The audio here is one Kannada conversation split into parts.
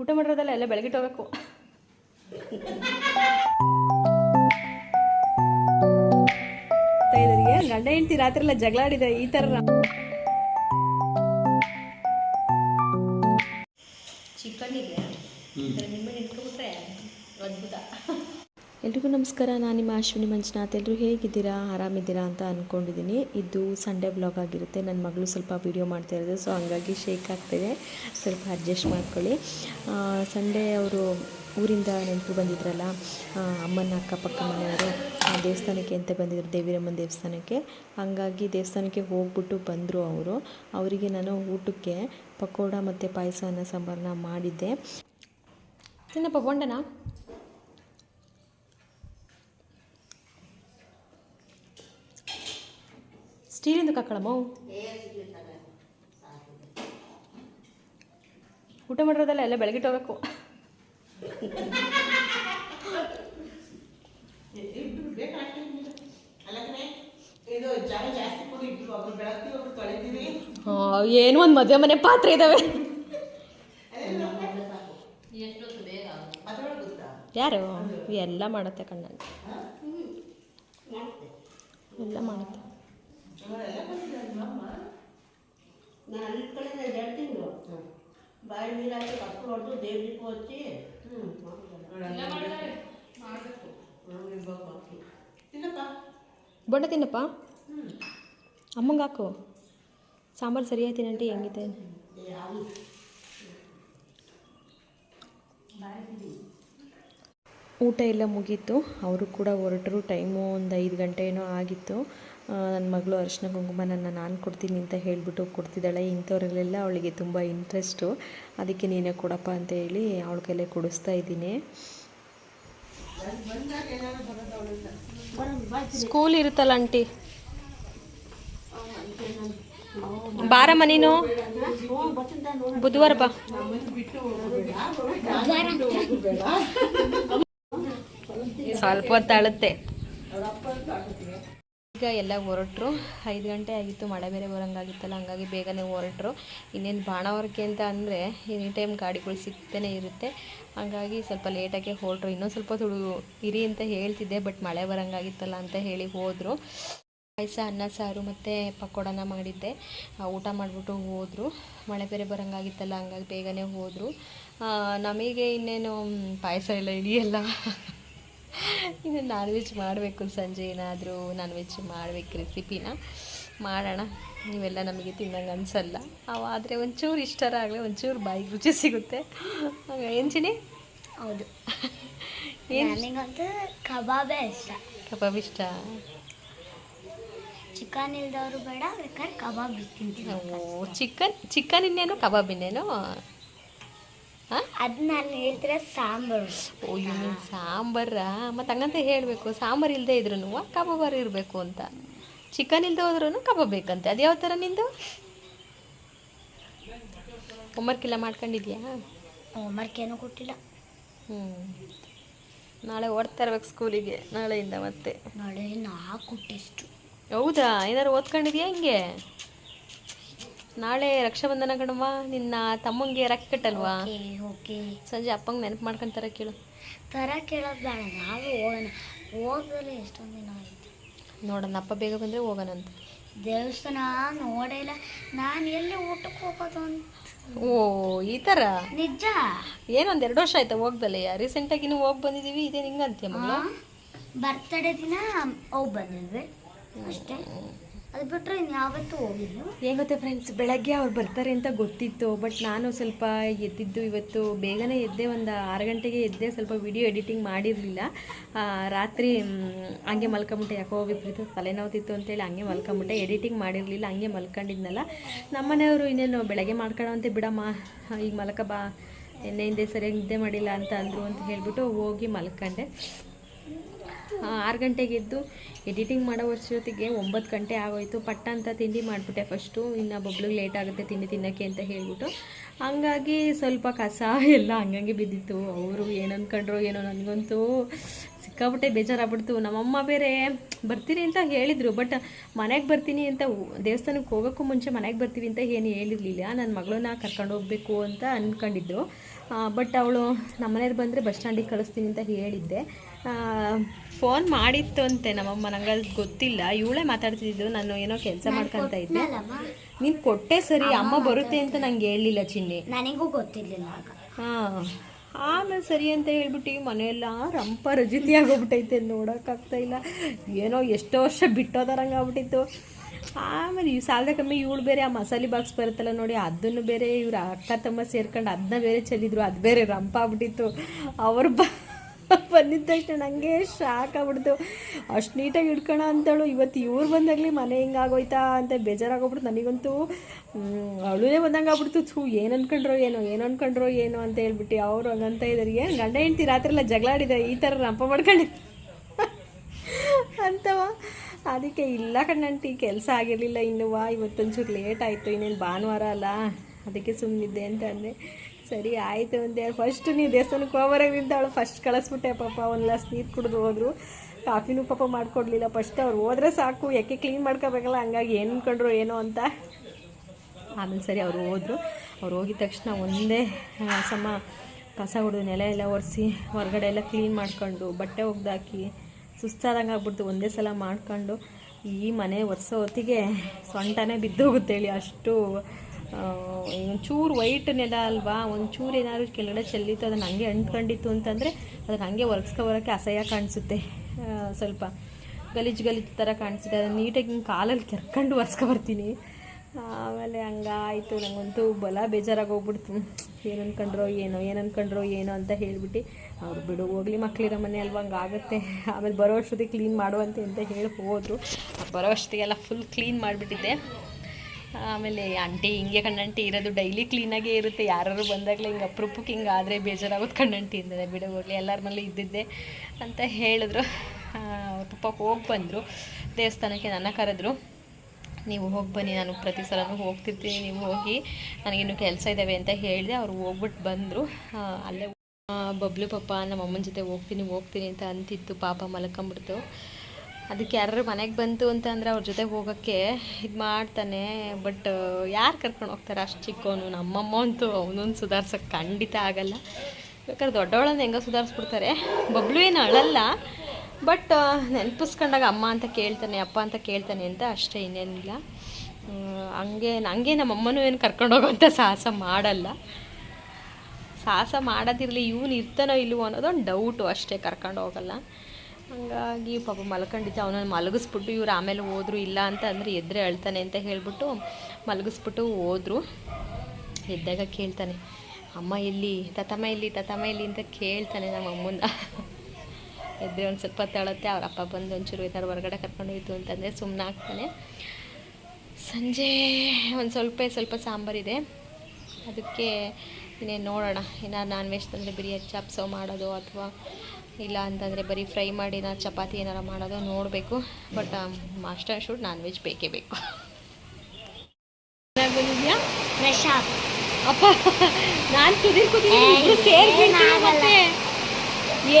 ಊಟ ಮಾಡಿರೋದಲ್ಲ ಎಲ್ಲ ಬೆಳಗಿಟ್ಟು ಹೋಗಬೇಕು. ಗಂಡ ಹೆಂಡತಿ ರಾತ್ರಿ ಎಲ್ಲ ಜಗಳಾಡಿದೆ ಈ ಥರ ಎಲ್ರಿಗೂ ನಮಸ್ಕಾರ. ನಾನು ನಿಮ್ಮ ಅಶ್ವಿನಿ ಮಂಜುನಾಥ್. ಎಲ್ಲರೂ ಹೇಗಿದ್ದೀರಾ? ಆರಾಮಿದ್ದೀರಾ ಅಂತ ಅಂದ್ಕೊಂಡಿದ್ದೀನಿ ಇದು ಸಂಡೇ ಬ್ಲಾಗ್ ಆಗಿರುತ್ತೆ. ನನ್ನ ಮಗಳು ಸ್ವಲ್ಪ ವೀಡಿಯೋ ಮಾಡ್ತಾ ಇರೋದು, ಸೊ ಹಂಗಾಗಿ ಶೇಕ್ ಆಗ್ತಿದೆ. ಸ್ವಲ್ಪ ಅಡ್ಜಸ್ಟ್ ಮಾಡ್ಕೊಳ್ಳಿ. ಸಂಡೇ ಅವರು ಊರಿಂದ ನೆನಪು ಬಂದಿದ್ರಲ್ಲ ಅಮ್ಮನ ಅಕ್ಕಪಕ್ಕ ಮನೆಯವರು ದೇವಸ್ಥಾನಕ್ಕೆ ಅಂತ ಬಂದಿದ್ರು, ದೇವಿರಮ್ಮನ ದೇವಸ್ಥಾನಕ್ಕೆ. ಹಂಗಾಗಿ ದೇವಸ್ಥಾನಕ್ಕೆ ಹೋಗ್ಬಿಟ್ಟು ಬಂದರು ಅವರು. ಅವರಿಗೆ ನಾನು ಊಟಕ್ಕೆ ಪಕೋಡ ಮತ್ತು ಪಾಯಸ ಅನ್ನ ಸಾಂಬಾರನ್ನ ಮಾಡಿದ್ದೆ. ತಿನ್ನಪ್ಪ, ಬೋಂಡನಾ? ಸ್ಟೀಲಿಂದು ಕಕ್ಕಳಮ್ಮ? ಊಟ ಮಾಡಿರೋದಲ್ಲ ಎಲ್ಲ ಬೆಳಗ್ಗೆ ಹೋಗಬೇಕು. ಏನು ಒಂದು ಮದುವೆ ಮನೆ ಪಾತ್ರೆ ಇದ್ದಾವೆ ಯಾರು? ಎಲ್ಲ ಮಾಡುತ್ತೆ ಕಣ್ಣ ಎಲ್ಲ ಮಾಡುತ್ತೆ. ಅವರೆಲ್ಲ ಬಂದಿದ್ದಾರೆ ಅಮ್ಮ ನಾನು ಅಲ್ಲಿ ಕಡೆ ಎರಡು ತಿಂಗಳು ಬಾಯಿ ನೀರು ಹಾಕಿ ಕಪ್ಪು ಹೊಡೆದು ದೇವ್ರಿಗೆ ಹಚ್ಚಿ. ಹ್ಞೂ ತಿನ್ನಪ್ಪ ಬೊಂಡ ತಿನ್ನಪ್ಪ? ಅಮ್ಮಂಗೆ ಹಾಕು. ಸಾಂಬಾರು ಸರಿ ಆಯ್ತೀನಿ ಅಂಟಿ ಹೆಂಗಿದೆ ಊಟ ಎಲ್ಲ ಮುಗೀತು. ಅವರು ಕೂಡ ಹೊರಟರು. ಟೈಮು ಒಂದು ಐದು ಗಂಟೆ ಏನೋ ಆಗಿತ್ತು. ನನ್ನ ಮಗಳು ಅರಿಶಿನ ನನ್ನ ನಾನು ಕೊಡ್ತೀನಿ ಅಂತ ಹೇಳಿಬಿಟ್ಟು ಕೊಡ್ತಿದ್ದಾಳೆ. ಇಂಥವ್ರಲ್ಲೆಲ್ಲ ಅವಳಿಗೆ ತುಂಬ ಇಂಟ್ರೆಸ್ಟು ಅದಕ್ಕೆ ನೀನೇ ಕೊಡಪ್ಪ ಅಂತ ಹೇಳಿ ಅವಳ ಕೈಲೇ ಕೊಡಿಸ್ತಾ ಇದ್ದೀನಿ. ಸ್ಕೂಲ್ ಇರುತ್ತಲ್ಲ ಆಂಟಿ? ಬಾರ ನೀನು ಬುಧವಾರ ಬಾ. ಸ್ವಲ್ಪ ಹೊತ್ತು ಅಳುತ್ತೆ ಈಗ ಎಲ್ಲ ಹೊರಟ್ರು. ಐದು ಗಂಟೆ ಆಗಿತ್ತು, ಮಳೆ ಬೇರೆ ಬರೋಂಗಾಗಿತ್ತಲ್ಲ, ಹಂಗಾಗಿ ಬೇಗನೆ ಹೊರಟ್ರು. ಇನ್ನೇನು ಬಾಣವರ್ಕೆ ಅಂತ ಅಂದರೆ ಎನಿ ಟೈಮ್ ಗಾಡಿಗಳು ಸಿಗ್ತಾನೆ ಇರುತ್ತೆ. ಹಂಗಾಗಿ ಸ್ವಲ್ಪ ಲೇಟಾಗೆ ಹೊರಟ್ರು. ಇನ್ನೊಂದು ಸ್ವಲ್ಪ ತುಳು ಇರಿ ಅಂತ ಹೇಳ್ತಿದ್ದೆ ಬಟ್ ಮಳೆ ಬರೋಂಗಾಗಿತ್ತಲ್ಲ ಅಂತ ಹೇಳಿ ಹೋದರು. ಪಾಯಸ, ಅನ್ನ, ಸಾರು ಮತ್ತು ಪಕೋಡನ ಮಾಡಿದ್ದೆ. ಊಟ ಮಾಡಿಬಿಟ್ಟು ಹೋದರು. ಮಳೆ ಬೇರೆ ಬರೋಂಗಾಗಿತ್ತಲ್ಲ, ಹಂಗಾಗಿ ಬೇಗನೆ ಹೋದರು. ನಮಗೆ ಇನ್ನೇನು, ಪಾಯಸ ಎಲ್ಲ ಇಳಿಯಲ್ಲ. ಇನ್ನು ನಾನ್ ವೆಜ್ ಮಾಡಬೇಕು ಸಂಜೆ ಏನಾದರೂ ನಾನ್ ವೆಜ್ ಮಾಡ್ಬೇಕು ರೆಸಿಪಿನ. ಮಾಡೋಣ. ನೀವೆಲ್ಲ ನಮಗೆ ತಿನ್ನಂಗೆ ಅನಿಸಲ್ಲ. ಅವಾದರೆ ಒಂಚೂರು ಇಷ್ಟರ ಆಗಲಿ ಒಂಚೂರು ಬಾಯಿಗೆ ರುಚಿ ಸಿಗುತ್ತೆ. ಎಂಜಿನಿ? ಹೌದು. ನನಗಂತೂ ಕಬಾಬೇ ಇಷ್ಟ. ಕಬಾಬ್ ಇಷ್ಟ? ಚಿಕನ್ ಇಲ್ದವರು ಬೇಡ ಬೇಕಾದ್ರೆ ಕಬಾಬ್ ತಿಂತೀನಿ. ಓ ಚಿಕನ್ ಚಿಕನ್ ಇನ್ನೇನು? ಕಬಾಬ್ ಇನ್ನೇನು? ಅದು ನಾನು ಹೇಳ್ತಿರೋ ಸಾಂಬಾರು. ಓ ಇನ್ನು ಸಾಂಬಾರ? ಮತ್ತು ಹಂಗಂತ ಹೇಳಬೇಕು ಸಾಂಬಾರ್ ಇಲ್ಲದೆ ಇದ್ರೂ ಕಬಾಬಾರು ಇರಬೇಕು ಅಂತ. ಚಿಕನ್ ಇಲ್ಲದೆ ಹೋದ್ರೂ ಕಬಾಬ್ ಬೇಕಂತೆ. ಅದು ಯಾವ ತರ ನಿಂದು? ಹೋಮ್ವರ್ಕ್ ಎಲ್ಲ ಮಾಡ್ಕೊಂಡಿದ್ಯಾ? ಹೋಮ್ವರ್ಕ್ ಏನೂ ಕೊಟ್ಟಿಲ್ಲ. ಹ್ಮ್. ನಾಳೆ ಓಡ್ತಾ ಇರ್ಬೇಕು ಸ್ಕೂಲಿಗೆ ನಾಳೆಯಿಂದ ಮತ್ತೆ. ನಾಳೆ ನಾಲ್ಕು ಟೆಸ್ಟು ಹೌದಾ? ಏನಾರು ಓದ್ಕೊಂಡಿದ್ಯಾ ಹಿಂಗೆ? ನಾಳೆ ರಕ್ಷಾಬಂಧನ ಕಣವ್ವ. ನಿನ್ನ ತಮ್ಮಂಗೆ ರಾಖಿ ಕಟ್ಟಲ್ವಾ? ಓಕೆ ಸಂಜೆ ಅಪ್ಪಂಗೆ ನೆನಪು ಮಾಡ್ಕೊಂತಾರ ಕೇಳು. ತರ ಕೇಳೋದು ಬೇಡ ನಾವು ಹೋಗೋಣ. ಹೋಗದಲ್ಲಿ ಎಷ್ಟೊಂದು ದಿನ ಆಯಿತು. ನೋಡೋಣ ಅಪ್ಪ ಬೇಗ ಬಂದರೆ ಹೋಗೋಣಂತ ದೇವಸ್ಥಾನ ನೋಡೇ ಇಲ್ಲ. ನಾನು ಎಲ್ಲಿ ಊಟಕ್ಕೆ ಹೋಗೋದು ಅಂತ. ಓ ಈ ಥರ ನಿಜ? ಏನೊಂದು ಎರಡು ವರ್ಷ ಆಯ್ತಾ ಹೋಗ್ದಲ್ಲ ರೀಸೆಂಟಾಗಿ ನೀವು ಹೋಗಿ ಬಂದಿದ್ದೀವಿ ಇದೇ ಹಿಂಗಂತೀಯ ಮಗಳು? ಬರ್ತಡೇ ದಿನ ಹೋಗಿ ಬಂದಿದ್ವಿ. ಅಷ್ಟೇ. ಅದು ಬಿಟ್ಟರೆ ಇನ್ಯಾವತ್ತೂ ಹೋಗಿಲ್ಲ. ಏನು ಗೊತ್ತೆ ಫ್ರೆಂಡ್ಸ್ ಬೆಳಗ್ಗೆ ಅವ್ರು ಬರ್ತಾರೆ ಅಂತ ಗೊತ್ತಿತ್ತು ಬಟ್ ನಾನು ಸ್ವಲ್ಪ ಎದ್ದಿದ್ದು ಇವತ್ತು ಬೇಗನೆ ಎದ್ದೆ, ಒಂದು ಆರು ಗಂಟೆಗೆ ಎದ್ದೆ, ಸ್ವಲ್ಪ ವಿಡಿಯೋ ಎಡಿಟಿಂಗ್ ಮಾಡಿರಲಿಲ್ಲ. ರಾತ್ರಿ ಹಂಗೆ ಮಲ್ಕೊಂಬಿಟ್ಟೆ, ಯಾಕೋ ವಿಪರೀತ ತಲೆನೋವುತ್ತಿತ್ತು ಅಂತೇಳಿ ಹಂಗೆ ಮಲ್ಕೊಂಬಿಟ್ಟೆ ಎಡಿಟಿಂಗ್ ಮಾಡಿರಲಿಲ್ಲ, ಹಂಗೆ ಮಲ್ಕೊಂಡಿದ್ನಲ್ಲ. ನಮ್ಮನೆಯವರು ಇನ್ನೇನು ಬೆಳಗ್ಗೆ ಮಾಡ್ಕೊಳ್ಳೋಂತೆ ಬಿಡಮ್ಮ ಈಗ ಮಲ್ಕ ಬಾ ಸರಿಯಾಗಿ ನಿದ್ದೆ ಮಾಡಿಲ್ಲ ಅಂತ ಅಂದರು ಅಂತ ಹೇಳ್ಬಿಟ್ಟು ಹೋಗಿ ಮಲ್ಕೊಂಡೆ. ಆರು ಗಂಟೆಗೆ ಎದ್ದು ಎಡಿಟಿಂಗ್ ಮಾಡೋ ವರ್ಷೊತ್ತಿಗೆ ಒಂಬತ್ತು ಗಂಟೆ ಆಗೋಯ್ತು. ಪಟ್ಟ ಅಂತ ತಿಂಡಿ ಮಾಡಿಬಿಟ್ಟೆ ಫಸ್ಟು ಇನ್ನು ಬಬ್ಳಿಗೆ ಲೇಟ್ ಆಗುತ್ತೆ ತಿಂಡಿ ತಿನ್ನೋಕ್ಕೆ ಅಂತ ಹೇಳಿಬಿಟ್ಟು. ಹಂಗಾಗಿ ಸ್ವಲ್ಪ ಕಸ ಎಲ್ಲ ಹಂಗಂಗೆ ಬಿದ್ದಿತ್ತು. ಅವರು ಏನು ಅಂದ್ಕೊಂಡ್ರು ಏನೋ ನನಗಂತೂ ಸಿಕ್ಕಾಬಿಟ್ಟೆ ಬೇಜಾರಾಗ್ಬಿಡ್ತು. ನಮ್ಮಮ್ಮ ಬೇರೆ, ಬರ್ತೀನಿ ಅಂತ ಹೇಳಿದರು ಬಟ್ ಮನೆಗೆ ಬರ್ತೀನಿ ಅಂತ ದೇವಸ್ಥಾನಕ್ಕೆ ಹೋಗೋಕ್ಕೂ ಮುಂಚೆ ಮನೆಗೆ ಬರ್ತೀವಿ ಅಂತ ಏನು ಹೇಳಿರಲಿಲ್ಲ. ನನ್ನ ಮಗಳನ್ನ ಕರ್ಕೊಂಡು ಹೋಗಬೇಕು ಅಂತ ಅಂದ್ಕೊಂಡಿದ್ರು ಬಟ್ ಅವಳು ನಮ್ಮನೇಲಿ ಬಂದರೆ ಬಸ್ ಸ್ಟ್ಯಾಂಡಿಗೆ ಕಳಿಸ್ತೀನಿ ಅಂತ ಹೇಳಿದ್ದೆ. ಫೋನ್ ಮಾಡಿತ್ತು ಅಂತೆ ನಮ್ಮಮ್ಮ ನಂಗೆ ಅದು ಗೊತ್ತಿಲ್ಲ. ಇವಳೇ ಮಾತಾಡ್ತಿದ್ದು ನಾನು ಏನೋ ಕೆಲಸ ಮಾಡ್ಕೊಂತ ಇದ್ದೆ. ನೀನು ಕೊಟ್ಟೆ ಸರಿ ಅಮ್ಮ ಬರುತ್ತೆ ಅಂತ ನಂಗೆ ಹೇಳಲಿಲ್ಲ ಚಿನ್ನಿ. ನನಗೂ ಗೊತ್ತಿರ್ಲಿಲ್ಲ ಹಾಂ ಆಮೇಲೆ ಸರಿ ಅಂತ ಹೇಳ್ಬಿಟ್ಟು ಮನೆಯೆಲ್ಲ ರಂಪ ರಜಿತಿ ಆಗೋಗ್ಬಿಟ್ಟೈತೆ ನೋಡೋಕ್ಕಾಗ್ತಾ ಇಲ್ಲ. ಏನೋ ಎಷ್ಟೋ ವರ್ಷ ಬಿಟ್ಟೋದಾರಂಗೆ ಆಗ್ಬಿಟ್ಟಿತ್ತು ಆಮೇಲೆ ಈ ಸಾಲದ ಕಮ್ಮಿ ಇವಳು ಬೇರೆ ಆ ಮಸಾಲೆ ಬಾಕ್ಸ್ ಬರುತ್ತಲ್ಲ ನೋಡಿ ಅದನ್ನು ಬೇರೆ ಇವ್ರ ಅಕ್ಕ ತಮ್ಮ ಸೇರ್ಕೊಂಡು ಅದನ್ನ ಬೇರೆ ಚೆಲ್ಲಿದ್ರು ಅದು ಬೇರೆ ರಂಪ ಆಗ್ಬಿಟ್ಟಿತ್ತು. ಅವ್ರು ಬ ಬಂದಿದ್ದ ತಕ್ಷಣ ನನಗೆ ಶಾಕ್ ಆಗ್ಬಿಡ್ತು. ಅಷ್ಟು ನೀಟಾಗಿ ಇಡ್ಕೋಣ ಅಂತಳು. ಇವತ್ತು ಇವ್ರು ಬಂದಾಗಲಿ ಮನೆ ಹಿಂಗಾಗೋಯ್ತಾ ಅಂತ ಬೇಜಾರಾಗೋಗ್ಬಿಡ್ತು ನನಗಂತೂ. ಅಳುವೇ ಬಂದಂಗೆ ಆಗ್ಬಿಡ್ತು. ಥೂ, ಏನು ಅಂದ್ಕೊಂಡ್ರೋ ಏನೋ, ಏನು ಅಂದ್ಕೊಂಡ್ರೋ ಏನೋ ಅಂತ ಹೇಳ್ಬಿಟ್ಟು ಅವ್ರು ಹಂಗಂತ ಇದ್ದಾರೆ ಏನು ಗಂಡ ಹೆಂಡ್ತಿ ರಾತ್ರಿ ಎಲ್ಲ ಜಗಳ ಆಡಿದ್ದಾರೆ ಈ ಥರ ರಂಪ ಮಾಡ್ಕೊಂಡು ಅಂತವ. ಅದಕ್ಕೆ ಇಲ್ಲ ಕಣ್ಣಂಟಿ ಕೆಲಸ ಆಗಿರಲಿಲ್ಲ ಇನ್ನುವ. ಇವತ್ತೊಂಚೂರು ಲೇಟ್ ಆಯಿತು, ಇನ್ನೇನು ಭಾನುವಾರ ಅಲ್ಲ. ಅದಕ್ಕೆ ಸುಮ್ಮನಿದ್ದೆ ಅಂತ ಅಂದೆ. ಸರಿ, ಆಯಿತು ಅಂತೇಳಿ ಫಸ್ಟ್ ನೀವು ದೇವಸ್ಥಾನಕ್ಕೆ ಹೋಗೋರಾಗಿಂದ ನಿಂತಾಳು ಫಸ್ಟ್ ಕಳಿಸ್ಬಿಟ್ಟೆ. ಪಾಪ ಒಂದು ಗ್ಲಾಸ್ ನೀರು ಕುಡಿದು ಹೋದರು. ಕಾಫಿನೂ ಪಾಪ ಮಾಡಿಕೊಡ್ಲಿಲ್ಲ. ಫಸ್ಟ್ ಅವ್ರು ಹೋದ್ರೆ ಸಾಕು. ಯಾಕೆ ಕ್ಲೀನ್ ಮಾಡ್ಕೋಬೇಕಲ್ಲ? ಹಂಗಾಗಿ ಏನು ಅನ್ಕೊಂಡ್ರು ಏನೋ ಅಂತ. ಆಮೇಲೆ ಸರಿ ಅವರು ಹೋದರು. ಅವ್ರು ಹೋಗಿದ ತಕ್ಷಣ ಒಂದೇ ಸಮ ಕಸ ಹೊಡೆದು ನೆಲ ಎಲ್ಲ ಒರೆಸಿ ಹೊರಗಡೆ ಎಲ್ಲ ಕ್ಲೀನ್ ಮಾಡ್ಕೊಂಡು ಬಟ್ಟೆ ಒಗ್ದಾಕಿ ಸುಸ್ತಾದಂಗೆ ಆಗ್ಬಿಡ್ತು. ಒಂದೇ ಸಲ ಮಾಡ್ಕೊಂಡು ಈ ಮನೆ ಒರೆಸೋ ಹೊತ್ತಿಗೆ ಸೊಂಟನೇ ಬಿದ್ದೋಗುತ್ತೇಳಿ ಅಷ್ಟು ಒಂಚೂರು ವೈಟ್ ನೆಲ ಅಲ್ವಾ? ಒಂಚೂರು ಏನಾದ್ರು ಕೆಳಗಡೆ ಚೆಲ್ಲಿತ್ತು, ಅದನ್ನು ಹಂಗೆ ಅಂಟ್ಕೊಂಡಿತ್ತು ಅಂತಂದರೆ ಅದನ್ನು ಹಂಗೆ ಒರೆಸ್ಕೊಬರೋಕ್ಕೆ ಅಸಹ್ಯ ಕಾಣಿಸುತ್ತೆ. ಸ್ವಲ್ಪ ಗಲೀಜು ಗಲೀಜು ಥರ ಕಾಣಿಸುತ್ತೆ. ಅದನ್ನು ನೀಟಾಗಿ ಹಿಂಗೆ ಕಾಲಲ್ಲಿ ಕೆರ್ಕೊಂಡು ಒರೆಸ್ಕೊಬರ್ತೀನಿ. ಆಮೇಲೆ ಹಂಗಾಯಿತು, ನಂಗಂತೂ ಬಲ ಬೇಜಾರಾಗೋಗ್ಬಿಡ್ತು. ಏನು ಅನ್ಕೊಂಡ್ರೋ ಏನೋ, ಏನು ಅನ್ಕೊಂಡ್ರೋ ಏನೋ ಅಂತ ಹೇಳ್ಬಿಟ್ಟು ಅವ್ರು ಬಿಡು, ಹೋಗ್ಲಿ ಮಕ್ಳಿರೋ ಮನೆ ಅಲ್ವಾ, ಹಂಗಾಗುತ್ತೆ. ಆಮೇಲೆ ಬರೋ ಅಷ್ಟೊತ್ತಿಗೆ ಕ್ಲೀನ್ ಮಾಡುವಂತೆ ಅಂತ ಹೇಳಿ ಹೋದರು. ಬರೋ ಅಷ್ಟೊತ್ತಿಗೆಲ್ಲ ಫುಲ್ ಕ್ಲೀನ್ ಮಾಡಿಬಿಟ್ಟಿದ್ದೆ. ಆಮೇಲೆ ಆಂಟಿ ಹಿಂಗೆ ಕಣ್ಣಂಟಿ ಇರೋದು ಡೈಲಿ ಕ್ಲೀನಾಗೇ ಇರುತ್ತೆ. ಯಾರು ಬಂದಾಗಲೇ ಹಿಂಗೆ ಅಪ್ರೂಪಕ್ಕೆ ಹಿಂಗೆ ಆದರೆ ಬೇಜಾರಾಗೋದು ಕಣ್ಣಂಟಿ ಅಂದರೆ ಬಿಡು ಹೋಗಲಿ ಎಲ್ಲರ ಮನೇಲಿ ಇದ್ದಿದ್ದೆ ಅಂತ ಹೇಳಿದ್ರು. ಪಾಪ ಹೋಗಿ ಬಂದರು. ದೇವಸ್ಥಾನಕ್ಕೆ ನನ್ನ ಕರೆದ್ರು, ನೀವು ಹೋಗಿ ಬನ್ನಿ, ನಾನು ಪ್ರತಿ ಸಲನೂ ಹೋಗ್ತಿರ್ತೀನಿ, ನೀವು ಹೋಗಿ ನನಗಿನ್ನು ಕೆಲಸ ಇದ್ದಾವೆ ಅಂತ ಹೇಳಿದೆ. ಅವ್ರು ಹೋಗ್ಬಿಟ್ಟು ಬಂದರು. ಅಲ್ಲೇ ಬಬ್ಲು ಪಾಪ ನಮ್ಮ ಅಮ್ಮನ ಜೊತೆ ಹೋಗ್ತೀನಿ ಹೋಗ್ತೀನಿ ಅಂತ ಅಂತಿತ್ತು. ಪಾಪ ಮಲ್ಕೊಂಬಿಡ್ತು. ಅದಕ್ಕೆ ಯಾರು ಮನೆಗೆ ಬಂತು ಅಂತ ಅಂದರೆ ಅವ್ರ ಜೊತೆ ಹೋಗೋಕ್ಕೆ ಇದು ಮಾಡ್ತಾನೆ. ಬಟ್ ಯಾರು ಕರ್ಕೊಂಡು ಹೋಗ್ತಾರೆ ಅಷ್ಟು ಚಿಕ್ಕವನು ನಮ್ಮಮ್ಮ ಅಂತೂ ಅವನೊಂದು ಸುಧಾರ್ಸೋಕೆ ಖಂಡಿತ ಆಗಲ್ಲ. ಬೇಕಾದ್ರೆ ದೊಡ್ಡವಳನ್ನು ಹೆಂಗೆ ಸುಧಾರಿಸ್ಬಿಡ್ತಾರೆ. ಬಬ್ಲು ಏನು ಅಳಲ್ಲ. ಬಟ್ ನೆನಪಿಸ್ಕೊಂಡಾಗ ಅಮ್ಮ ಅಂತ ಕೇಳ್ತಾನೆ, ಅಪ್ಪ ಅಂತ ಕೇಳ್ತಾನೆ ಅಂತ ಅಷ್ಟೇ, ಇನ್ನೇನಿಲ್ಲ. ಹಂಗೆ ನನಗೆ ನಮ್ಮ ಅಮ್ಮನೂ ಏನು ಕರ್ಕೊಂಡು ಹೋಗೋಂಥ ಸಾಹಸ ಮಾಡಲ್ಲ. ಸಾಹಸ ಮಾಡೋದಿರಲಿ, ಇವನು ಇರ್ತಾನೋ ಇಲ್ವೋ ಅನ್ನೋದೊಂದು ಡೌಟು ಅಷ್ಟೇ ಕರ್ಕೊಂಡು ಹೋಗಲ್ಲ. ಹಂಗಾಗಿ ಪಾಪ ಮಲ್ಕೊಂಡಿದ್ದೆ, ಅವನನ್ನು ಮಲಗಿಸ್ಬಿಟ್ಟು ಇವ್ರು ಆಮೇಲೆ ಹೋದ್ರು, ಇಲ್ಲ ಅಂತ ಅಂದರೆ ಎದ್ರೆ ಅಳ್ತಾನೆ ಅಂತ ಹೇಳ್ಬಿಟ್ಟು ಮಲಗಿಸ್ಬಿಟ್ಟು ಹೋದ್ರು. ಎದ್ದಾಗ ಕೇಳ್ತಾನೆ, ಅಮ್ಮ ಎಲ್ಲಿ? ತತಮ್ಮ ಎಲ್ಲಿ? ತತಮ್ಮ ಎಲ್ಲಿ? ಅಂತ ಕೇಳ್ತಾನೆ ನಮ್ಮ ಅಮ್ಮನ ಎದ್ರೆ ಒಂದು ಸ್ವಲ್ಪ ತಳತ್ತೆ, ಅವ್ರ ಅಪ್ಪ ಬಂದು ಒಂಚೂರು ಏನಾದ್ರು ಹೊರಗಡೆ ಕರ್ಕೊಂಡು ಹೋಯ್ತು ಅಂತಂದರೆ ಸುಮ್ಮನೆ ಆಗ್ತಾನೆ. ಸಂಜೆ ಒಂದು ಸ್ವಲ್ಪ ಸ್ವಲ್ಪ ಸಾಂಬಾರಿದೆ ಅದಕ್ಕೆ ಇನ್ನೇನು ನೋಡೋಣ. ಏನಾದ್ರು ನಾನ್ ವೆಜ್ ತಂದರೆ ಬಿರಿಯಾನಿ ಚಾಪ್ಸೋ ಮಾಡೋದು ಅಥವಾ ಇಲ್ಲ ಅಂತಂದರೆ ಬರೀ ಫ್ರೈ ಮಾಡಿ ನಾ ಚಪಾತಿ ಏನಾರು ಮಾಡೋದು ನೋಡಬೇಕು. But master shoot non veg ಬೇಕೇ ಬೇಕು. ಬಂದಿದ್ಯಾ ಅಪ್ಪ ನಾನು ಕುದಿರ್ ಕುದಿರ್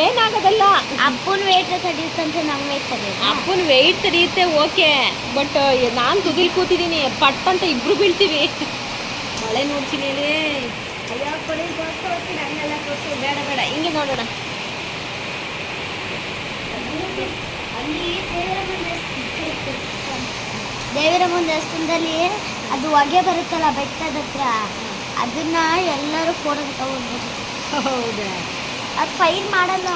ಏನಾಗೋದಲ್ಲ? ಅಪ್ಪನ ವೇಟ್ ತಡೆಯುತ್ತಂತೆ ನಮ್ಮ ವೇಟ್ ತಡೆಯುತ್ತೆ ಅಪ್ಪನ ವೆಯ್ಟ್ ತಡೆಯುತ್ತೆ ಓಕೆ. ಬಟ್ ನಾನು ತುದಿಲ್ ಕೂತಿದ್ದೀನಿ ಪಟ್ ಅಂತ ಇಬ್ರು ಬೀಳ್ತೀವಿ. ಮಳೆ ನೋಡ್ತೀನಿ ಅಯ್ಯೋ ಕೊಡಿ ಹಂಗೆಲ್ಲ ತೋರಿಸು ಬೇಡ ಬೇಡ. ಹಿಂಗೆ ನೋಡೋಣ. ಅಲ್ಲಿ ಮುಂದೆ ದೇವಸ್ಥಾನದಲ್ಲಿ ಅದು ಹೊಗೆ ಬರುತ್ತಲ್ಲ ಬೆಟ್ಟದ ಹತ್ರ? ಅದನ್ನ ಎಲ್ಲರೂ ಫೋಟೋ ತಗೊಂಡ್ಬೋದು ಹೌದಾ? ಅದು ಫೈರ್ ಮಾಡಲ್ಲ.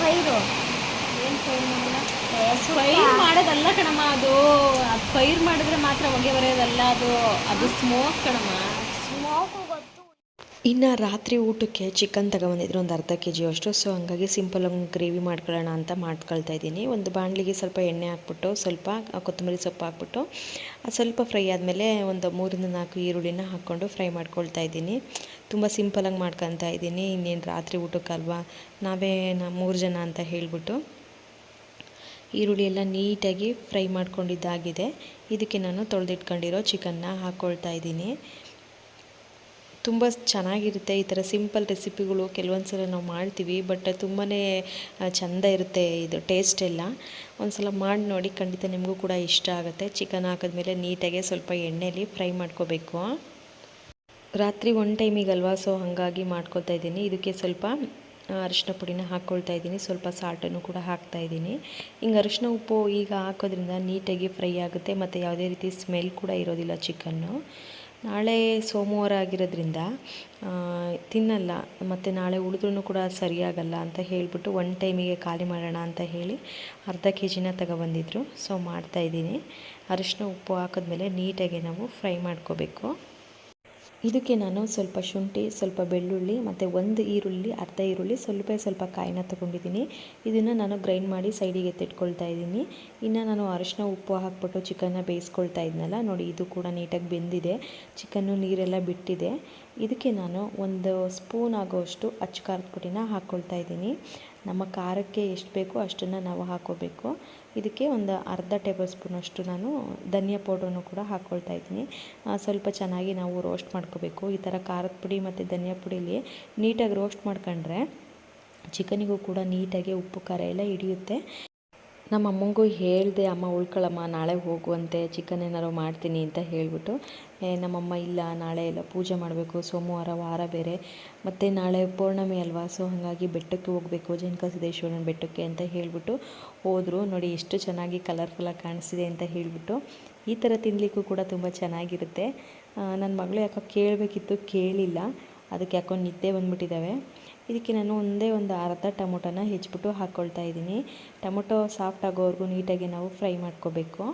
ಫೈರು ಏನು ಫೈರ್ ಮಾಡಲ್ಲ? ಫೈರ್ ಮಾಡೋದಲ್ಲ ಕಣಮ್ಮ ಅದು. ಅದು ಫೈರ್ ಮಾಡಿದ್ರೆ ಮಾತ್ರ ಹೊಗೆ ಬರೋದಲ್ಲ ಅದು. ಅದು ಸ್ಮೋಕ್ ಕಣಮ್ಮ. ಇನ್ನು ರಾತ್ರಿ ಊಟಕ್ಕೆ ಚಿಕನ್ ತಗೊಬಂದಿದ್ರು, ಒಂದು ಅರ್ಧ ಕೆ ಜಿ ಅಷ್ಟು. ಸೊ ಹಂಗಾಗಿ ಸಿಂಪಲ್ ಒಂದು ಗ್ರೇವಿ ಮಾಡ್ಕೊಳ್ಳೋಣ ಅಂತ ಮಾಡ್ಕೊಳ್ತಾ ಇದ್ದೀನಿ. ಒಂದು ಬಾಣಲಿಗೆ ಸ್ವಲ್ಪ ಎಣ್ಣೆ ಹಾಕ್ಬಿಟ್ಟು, ಸ್ವಲ್ಪ ಕೊತ್ತಂಬರಿ ಸೊಪ್ಪು ಹಾಕ್ಬಿಟ್ಟು ಸ್ವಲ್ಪ ಫ್ರೈ ಆದಮೇಲೆ ಒಂದು ಮೂರಿಂದ ನಾಲ್ಕು ಈರುಳ್ಳಿನ ಹಾಕ್ಕೊಂಡು ಫ್ರೈ ಮಾಡ್ಕೊಳ್ತಾ ಇದ್ದೀನಿ. ತುಂಬ ಸಿಂಪಲಾಗಿ ಮಾಡ್ಕೊತಾ ಇದ್ದೀನಿ. ಇನ್ನೇನು ರಾತ್ರಿ ಊಟಕ್ಕಲ್ವಾ? ನಾವೇ ನಾ, ಮೂರು ಜನ ಅಂತ ಹೇಳಿಬಿಟ್ಟು. ಈರುಳ್ಳಿ ಎಲ್ಲ ನೀಟಾಗಿ ಫ್ರೈ ಮಾಡ್ಕೊಂಡಿದ್ದಾಗಿದೆ. ಇದಕ್ಕೆ ನಾನು ತೊಳೆದಿಟ್ಕೊಂಡಿರೋ ಚಿಕನ್ನ ಹಾಕ್ಕೊಳ್ತಾ ಇದ್ದೀನಿ. ತುಂಬ ಚೆನ್ನಾಗಿರುತ್ತೆ ಈ ಥರ ಸಿಂಪಲ್ ರೆಸಿಪಿಗಳು ಕೆಲವೊಂದು ಸಲ ನಾವು ಮಾಡ್ತೀವಿ, ಬಟ್ ತುಂಬಾ ಚೆಂದ ಇರುತ್ತೆ ಇದು ಟೇಸ್ಟ್ ಎಲ್ಲ. ಒಂದು ಸಲ ಮಾಡಿ ನೋಡಿ, ಖಂಡಿತ ನಿಮಗೂ ಕೂಡ ಇಷ್ಟ ಆಗುತ್ತೆ. ಚಿಕನ್ ಹಾಕಿದ್ಮೇಲೆ ನೀಟಾಗೆ ಸ್ವಲ್ಪ ಎಣ್ಣೆಯಲ್ಲಿ ಫ್ರೈ ಮಾಡ್ಕೋಬೇಕು. ರಾತ್ರಿ ಒನ್ ಟೈಮಿಗಲ್ವಾ ಸೊ ಹಾಗಾಗಿ ಮಾಡ್ಕೊತಾ ಇದ್ದೀನಿ. ಇದಕ್ಕೆ ಸ್ವಲ್ಪ ಅರಿಶಿನ ಪುಡಿನ ಹಾಕ್ಕೊಳ್ತಾ ಇದ್ದೀನಿ. ಸ್ವಲ್ಪ ಸಾಲ್ಟನ್ನು ಕೂಡ ಹಾಕ್ತಾ ಇದ್ದೀನಿ. ಹಿಂಗೆ ಅರಿಶಿನ ಉಪ್ಪು ಈಗ ಹಾಕೋದ್ರಿಂದ ನೀಟಾಗಿ ಫ್ರೈ ಆಗುತ್ತೆ, ಮತ್ತು ಯಾವುದೇ ರೀತಿ ಸ್ಮೆಲ್ ಕೂಡ ಇರೋದಿಲ್ಲ ಚಿಕನ್ನು. ನಾಳೆ ಸೋಮವಾರ ಆಗಿರೋದ್ರಿಂದ ತಿನ್ನಲ್ಲ, ಮತ್ತು ನಾಳೆ ಉಳಿದ್ರೂ ಕೂಡ ಸರಿಯಾಗಲ್ಲ ಅಂತ ಹೇಳಿಬಿಟ್ಟು ಒನ್ ಟೈಮಿಗೆ ಖಾಲಿ ಮಾಡೋಣ ಅಂತ ಹೇಳಿ ಅರ್ಧ ಕೆ ಜಿನ ತಗೊಬಂದಿದ್ರು ಸೊ ಮಾಡ್ತಾಯಿದ್ದೀನಿ ಅರಿಶಿನ ಉಪ್ಪು ಹಾಕಿದ್ಮೇಲೆ ನೀಟಾಗಿ ನಾವು ಫ್ರೈ ಮಾಡ್ಕೋಬೇಕು. ಇದಕ್ಕೆ ನಾನು ಸ್ವಲ್ಪ ಶುಂಠಿ, ಸ್ವಲ್ಪ ಬೆಳ್ಳುಳ್ಳಿ ಮತ್ತು ಒಂದು ಈರುಳ್ಳಿ, ಅರ್ಧ ಈರುಳ್ಳಿ, ಸ್ವಲ್ಪ ಸ್ವಲ್ಪ ಕಾಯಿನ ತೊಗೊಂಡಿದ್ದೀನಿ. ಇದನ್ನು ನಾನು ಗ್ರೈಂಡ್ ಮಾಡಿ ಸೈಡಿಗೆ ಎತ್ತಿಟ್ಕೊಳ್ತಾ ಇದ್ದೀನಿ. ಇನ್ನು ನಾನು ಅರಿಶಿನ ಉಪ್ಪು ಹಾಕ್ಬಿಟ್ಟು ಚಿಕನ್ನ ಬೇಯಿಸ್ಕೊಳ್ತಾ ಇದ್ನಲ್ಲ, ನೋಡಿ ಇದು ಕೂಡ ನೀಟಾಗಿ ಬೆಂದಿದೆ. ಚಿಕನ್ನು ನೀರೆಲ್ಲ ಬಿಟ್ಟಿದೆ. ಇದಕ್ಕೆ ನಾನು ಒಂದು ಸ್ಪೂನ್ ಆಗೋಷ್ಟು ಅಚ್ಚು ಪುಡಿನ ಹಾಕ್ಕೊಳ್ತಾ ಇದ್ದೀನಿ. ನಮ್ಮ ಖಾರಕ್ಕೆ ಎಷ್ಟು ಬೇಕೋ ಅಷ್ಟನ್ನು ನಾವು ಹಾಕೋಬೇಕು. ಇದಕ್ಕೆ ಒಂದು ಅರ್ಧ ಟೇಬಲ್ ಸ್ಪೂನಷ್ಟು ನಾನು ಧನಿಯಾ ಪೌಡ್ರನ್ನು ಕೂಡ ಹಾಕ್ಕೊಳ್ತಾ ಇದ್ದೀನಿ. ಸ್ವಲ್ಪ ಚೆನ್ನಾಗಿ ನಾವು ರೋಸ್ಟ್ ಮಾಡ್ಕೋಬೇಕು. ಈ ಥರ ಖಾರದ ಪುಡಿ ಮತ್ತು ಧನಿಯಾ ಪುಡಿಲಿ ನೀಟಾಗಿ ರೋಸ್ಟ್ ಮಾಡ್ಕೊಂಡ್ರೆ ಚಿಕನಿಗೂ ಕೂಡ ನೀಟಾಗಿ ಉಪ್ಪು ಖಾರ ಎಲ್ಲ ಹಿಡಿಯುತ್ತೆ. ನಮ್ಮ ಅಮ್ಮಂಗೂ ಹೇಳಿದೆ, ಅಮ್ಮ ಉಳ್ಕೊಳ್ಳಮ್ಮ ನಾಳೆ ಹೋಗುವಂತೆ, ಚಿಕನ್ ಏನಾದ್ರು ಮಾಡ್ತೀನಿ ಅಂತ ಹೇಳಿಬಿಟ್ಟು ನಮ್ಮಮ್ಮ ಇಲ್ಲ, ನಾಳೆ ಎಲ್ಲ ಪೂಜೆ ಮಾಡಬೇಕು, ಸೋಮವಾರ, ವಾರ ಬೇರೆ, ಮತ್ತು ನಾಳೆ ಪೌರ್ಣಮಿ ಅಲ್ವಾ, ಸೊ ಹಾಗಾಗಿ ಬೆಟ್ಟಕ್ಕೆ ಹೋಗಬೇಕು ಸಿದ್ದೇಶ್ವರನ ಬೆಟ್ಟಕ್ಕೆ ಅಂತ ಹೇಳಿಬಿಟ್ಟು ಹೋದರು. ನೋಡಿ, ಎಷ್ಟು ಚೆನ್ನಾಗಿ ಕಲರ್ಫುಲ್ಲಾಗಿ ಕಾಣಿಸಿದೆ ಅಂತ ಹೇಳಿಬಿಟ್ಟು, ಈ ಥರ ತಿನ್ನಲಿಕ್ಕೂ ಕೂಡ ತುಂಬ ಚೆನ್ನಾಗಿರುತ್ತೆ. ನನ್ನ ಮಗಳು ಯಾಕೋ ಕೇಳಬೇಕಿತ್ತು, ಕೇಳಿಲ್ಲ. ಅದಕ್ಕೆ ಯಾಕೋ ನಿದ್ದೆ ಬಂದ್ಬಿಟ್ಟಿದ್ದಾವೆ. ಇದಕ್ಕೆ ನಾನು ಒಂದೇ ಒಂದು ಅರ್ಧ ಟೊಮೊಟೊನ ಹೆಚ್ಚಿಬಿಟ್ಟು ಹಾಕ್ಕೊಳ್ತಾ ಇದ್ದೀನಿ. ಟೊಮೊಟೊ ಸಾಫ್ಟ್ ಆಗೋವರೆಗೂ ನೀಟಾಗಿ ನಾವು ಫ್ರೈ ಮಾಡ್ಕೋಬೇಕು.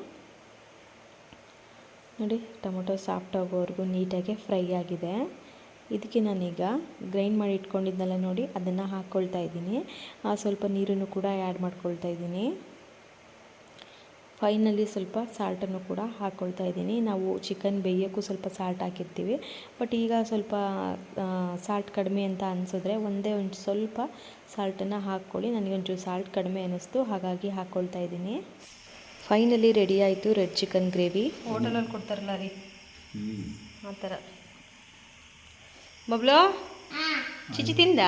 ನೋಡಿ, ಟೊಮೊಟೊ ಸಾಫ್ಟ್ ಆಗೋವರೆಗೂ ನೀಟಾಗಿ ಫ್ರೈ ಆಗಿದೆ. ಇದಕ್ಕೆ ನಾನೀಗ ಗ್ರೈಂಡ್ ಮಾಡಿ ಇಟ್ಕೊಂಡಿದ್ನಲ್ಲ ನೋಡಿ, ಅದನ್ನು ಹಾಕ್ಕೊಳ್ತಾ ಇದ್ದೀನಿ. ಸ್ವಲ್ಪ ನೀರನ್ನು ಕೂಡ ಆ್ಯಡ್ ಮಾಡ್ಕೊಳ್ತಾ ಇದ್ದೀನಿ. ಫೈನಲಿ ಸ್ವಲ್ಪ ಸಾಲ್ಟನ್ನು ಕೂಡ ಹಾಕ್ಕೊಳ್ತಾ ಇದ್ದೀನಿ. ನಾವು ಚಿಕನ್ ಬೇಯೋಕ್ಕೂ ಸ್ವಲ್ಪ ಸಾಲ್ಟ್ ಹಾಕಿರ್ತೀವಿ. ಬಟ್ ಈಗ ಸ್ವಲ್ಪ ಸಾಲ್ಟ್ ಕಡಿಮೆ ಅಂತ ಅನಿಸಿದ್ರೆ ಒಂದೇ ಒಂದು ಸ್ವಲ್ಪ ಸಾಲ್ಟನ್ನು ಹಾಕ್ಕೊಳ್ಳಿ. ನನಗೆ ಒಂಚೂರು ಸಾಲ್ಟ್ ಕಡಿಮೆ ಅನ್ನಿಸ್ತು. ಹಾಗಾಗಿ ಹಾಕ್ಕೊಳ್ತಾ ಇದ್ದೀನಿ. ಫೈನಲಿ ರೆಡಿ ಆಯಿತು ರೆಡ್ ಚಿಕನ್ ಗ್ರೇವಿ. ಹೋಟೆಲಲ್ಲಿ ಕೊಡ್ತಾರಲ್ಲ ರೀ. ಆ ಥರ. ಬಬ್ಲು ಚಿಚಿ ತಿಂದ?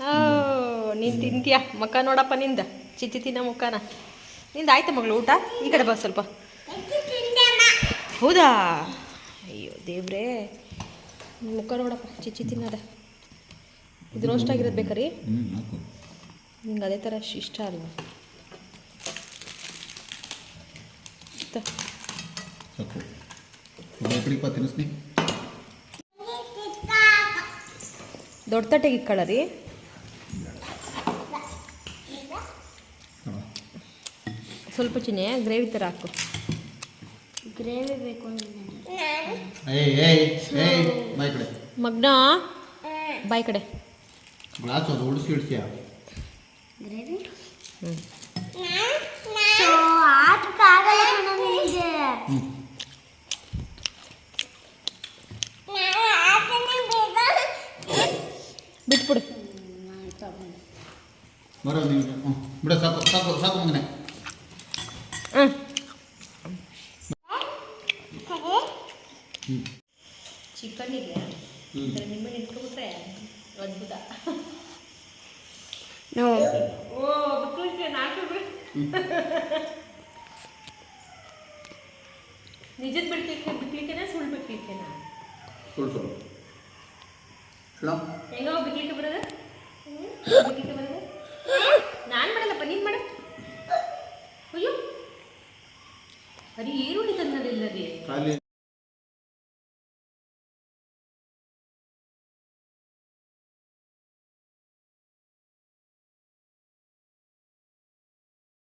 ಓ ನೀನು ತಿಂತೀಯ ಮುಖ ನೋಡಪ್ಪ ನಿಂದ. ಚಿಚಿ ತಿನ್ನ ಮುಖನ. ನಿಂದ ಆಯ್ತ ಮಗಳು ಊಟ? ಈ ಕಡೆ ಬಾ ಸ್ವಲ್ಪ. ಹೌದಾ? ಅಯ್ಯೋ ದೇವ್ರೇ. ಮುಖ ನೋಡಪ್ಪ ಚಿಚ್ಚಿ ತಿನ್ನದ. ಇದು ರೋಸ್ಟ್ ಆಗಿರೋದು ಬೇಕಾರಿ ನಿಂಗೆ ಅದೇ ಥರ ಇಷ್ಟ ಅಲ್ವಾ? ದೊಡ್ಡ ತಟ್ಟೆಗೆ ಇಕ್ಕಳ ರೀ? ಸ್ವಲ್ಪ ಚಿನ್ನೆ ಗ್ರೇವಿ ಥರ ಹಾಕು. ಗ್ರೇವಿ ಬೇಕು ಅಂದ್ರೆ ಏಯ್ ಏಯ್ ಏಯ್ ಬಾಯ್ ಕಡೆ. ಮಗ್ನ ಬಾಯ್ ಕಡೆ. ಗ್ಲಾಸ್ ಅದು ಉಳಿಸಿ ಇಡ್ತೀಯ ಗ್ರೇವಿ? ಸೊ ಆಗಲ್ಲ ಕಣ ನಿನಗೆ ಬಿಟ್ಬಿಡು. ಬರೋ ನೀವು ಹ್ಞೂ ಬಿಡ ಸಾಕು ಸಾಕು ಸಾಕು ಮಗನೆ ಹ್ಞೂ ಚಿಕನ್ನಿಗೆ ನಿಮ್ಮನ್ನು ಇಟ್ಕೊಬಿಟ್ರೆ ಅದ್ಭುತ ನಾವು ಓ ಬಿಟ್ಬಿಡ್ತೀಯ ನಾಲ್ಕು ನಿಜದ ಬಿಡ್ಲಿಕ್ಕೆ ಬಿಡ್ಲಿಕ್ಕೆನಾ ಸುಳ್ಳು ಬಿಡ್ಲಿಕ್ಕೆನಾ? ಸುಳ್ಳು ಸುಳ್ಳು. ಹಲೋ ಹೆಂಗೋ ಬಿಡ್ಲಿಕ್ಕೆ ಬರೋದು? ಬಿಡ್ಲಿಕ್ಕೆ ಬರೋದು? ನಾನು ಮಾಡಲ್ಲಪ್ಪ ನೀನು ಮಾಡ. ಅಯ್ಯೋ. ಅರಿ ಈರುಳ್ಳಿ ತಂದದಿಲ್ಲ ರೀ ಖಾಲಿ